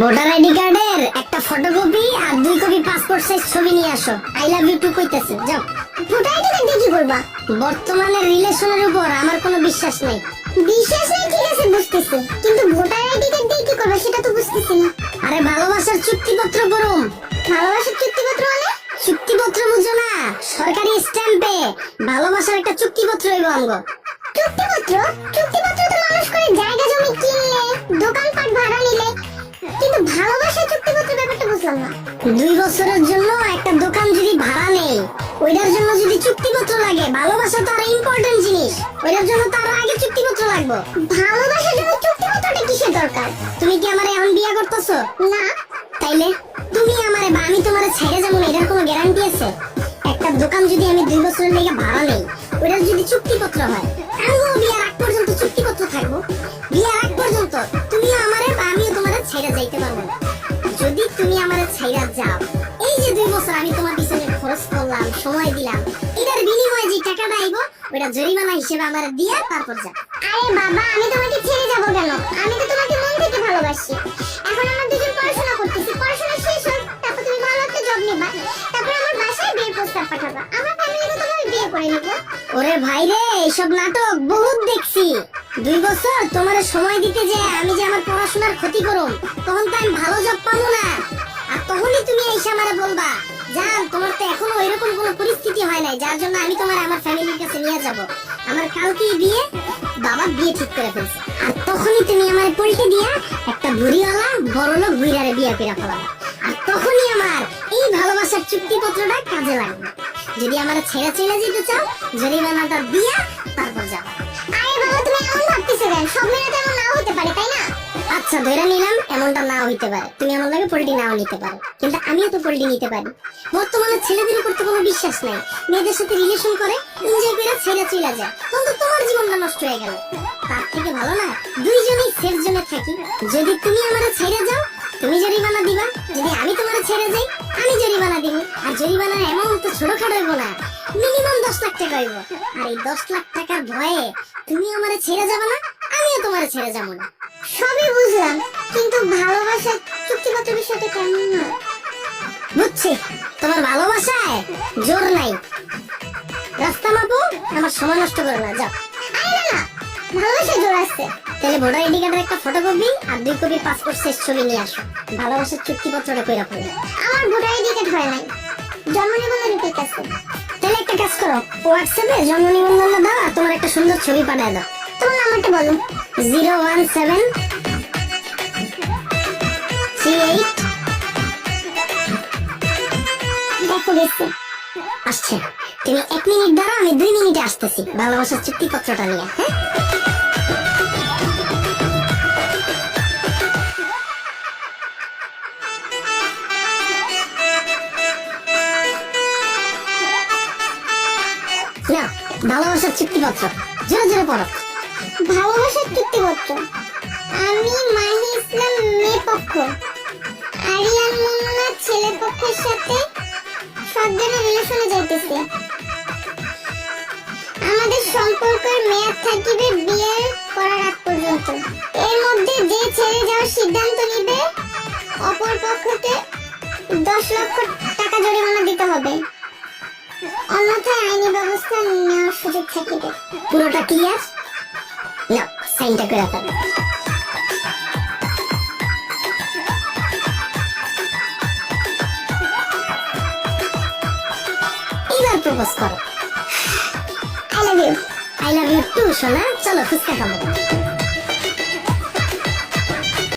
Voter ID কার্ডের একটা photocopy আর দুই কপি পাসপোর্ট সাইজ ছবি নিয়ে আসো। আই লাভ ইউ টু কইতেছে যাও। ভোটার আইডি কার্ড দিয়ে কি করবা? বর্তমানে রিলেশনের উপর আমার কোনো বিশ্বাস নেই। বিশ্বাস নেই ঠিক আছে বুঝতেছি। কিন্তু ভোটার আইডি কার্ড দিয়ে কি করবা সেটা তো বুঝতেছি না। আরে ভালোবাসার চুক্তিপত্র করুম ভালোবাসার চুক্তিপত্র মানে? চুক্তিপত্র বুঝো না সরকারি স্ট্যাম্পে ভালোবাসার একটা চুক্তিপত্র হইব আমগো। চুক্তিপত্র? চুক্তিপত্র তো মানুষ করে জায়গা জমি কিনলে কিন্তু চুক্তিপত্র ব্যাপারটা বুঝলাম না। দুই বছরের জন্য একটা দোকান যদি ভাড়া নেই, ওইটার জন্য যদি চুক্তিপত্র লাগে, ভালোবাসা তো আর ইম্পর্টেন্ট জিনিস, ওইটার জন্য তার আগে চুক্তিপত্র ভালোবাসার জন্য চুক্তিপত্রটা কিসের দরকার? তুমি কি বিয়া করতেছো? না। তাইলে? তুমি আমারে বা আমি তোমারে ছেড়ে যাব না, এটার কোনো গ্যারান্টি আছে? একটা দোকান যদি আমি দুই বছরের লেগে ভাড়া নেই ওটার যদি চুক্তিপত্র হয় এই যে দুই বছর আমি তোমার পিছনে খরচ করলাম সময় দিলাম এটার বিনিময়ে যে টাকাটা আইবো ওটা জরিমানা হিসেবে আমার দিয়া তারপর যা। আরে বাবা আমি তোমাকে ছেড়ে যাব কেন? আমি তো তোমাকে মন থেকে ভালোবাসি। এখন আমরা দুজন পড়াশোনা করতেছি পড়াশোনা শেষ হোক তারপর তুমি ভালো একটা জব নিবা। তারপর আমার বাসায় বিয়ের প্রস্তাব পাঠাবা। আমার ফ্যামিলিতে তোমাকে বিয়ে করে নিব। ওরে ভাই রে এইসব নাটক বহুত দেখছি। দুই বছর তোমার সময় দিতে যে আমি যে আমার পড়াশোনার ক্ষতি করুম তখন তো আমি ভালো জব পাবো না। আর তখনই তুমি এসে আমারে বলবা, জান, তোমার তো এখনও এরকম কোনো পরিস্থিতি হয় নাই, যার জন্য আমি তোমার আমার ফ্যামিলির কাছে নিয়ে যাব। আমার কালকেই বিয়ে বাবা বিয়ে ঠিক করে ফেলছে। আর তখনই তুমি আমার পল্টে দিয়া একটা বুড়িওয়ালা বড় লোক বুড়ারে বিয়ে করে ফেলাবা। আর তখনই আমার এই ভালোবাসার চুক্তিপত্রটা কাজে লাগবে। যদি আমার ছেড়ে চলে যেতে চাও, জরিমানাটা দিয়া তারপর যাও আরে বাবা, তুমি এমন ভাবতেছো কেন? সব মেয়েরা তো এমন নাও হতে পারে, তাই না? আচ্ছা ধরে নিলাম, এমনটা না হইতে পারে। তুমি আমার লাগে পোল্ট্রি নাও নিতে পারো। কিন্তু আমিও তো পোল্ট্রি নিতে পারি। বর্তমানে ছেলেদের উপর তো কোনো বিশ্বাস নাই। মেয়েদের সাথে রিলেশন করে এনজয় করে ছেড়ে চলে যায়। তখন তো তোমার জীবনটা নষ্ট হয়ে গেল। তার থেকে ভালো না, দুইজনেই সেফ জোনে থাকি। যদি তুমি আমারে ছেড়ে যাও, তুমি জরিমানা দিবা। যদি আমি তোমার ছেড়ে যাই, আমি জরিমানা দিব। আর জরিমানার এমন তো ছোটখাটো হইব না। মিনিমাম দশ লাখ টাকা হইব। আর এই দশ লাখ টাকার ভয়ে তুমি আমার ছেড়ে যাবে না? আমিও তোমারে ছেড়ে যাব না। সবই বুঝলাম, কিন্তু ভালোবাসার চুক্তিপত্র বিষয়টা কেমন না বুঝছি, তোমার ভালোবাসায় জোর নাই। রাস্তা মাপো, আমার সময় নষ্ট করো না, যাও। ভালোবাসা জোর আছে। তাহলে ভোটার আইডি কার্ডের একটা ফটোকপি আর দুই কপি পাসপোর্ট শেষ ছবি নিয়ে আসো। ভালোবাসার চুক্তিপত্রটা কইরা ফেলো। আমার ভোটার আইডি কার্ড হয় নাই। জন্ম নিবন্ধন ঠিক আছে। তাহলে একটা কাজ করো হোয়াটসঅ্যাপে জন্ম নিবন্ধন দাও আর তোমার একটা সুন্দর ছবি পাঠায় দাও। তোমার নাম্বারটা বলো। Zero one seven three eight দেখো দেখছি আসছে তুমি এক মিনিট দাঁড়া আমি দুই মিনিটে আসতেছি। ভালোবাসার চুক্তিপত্রটা নিয়ে হ্যাঁ? ভালোবাসার চুক্তিপত্র। জোরে জোরে পড়ো। ভালোবাসার চুক্তিপত্র আমি মাহি ইসলাম মেয়ে পক্ষ। আরিয়ান মুন্না ছেলে পক্ষের সাথে সজ্ঞানের রিলেশনে যাইতেছে। আমাদের সম্পর্কের মেয়াদ থাকিবে বিয়ের করার আগ পর্যন্ত। এর মধ্যে যে ছেড়ে যাওয়ার সিদ্ধান্ত নিবে, অপর পক্ষকে দশ লক্ষ টাকা জরিমানা দিতে হবে। অন্যথায় আইনি ব্যবস্থা নেওয়ার সুযোগ থাকিবে। পুরোটা ক্লিয়ার সাইনটা করে ফেলো এবার প্রপোজ করো I love you I love you too সোনা চলো ফুচকা খাব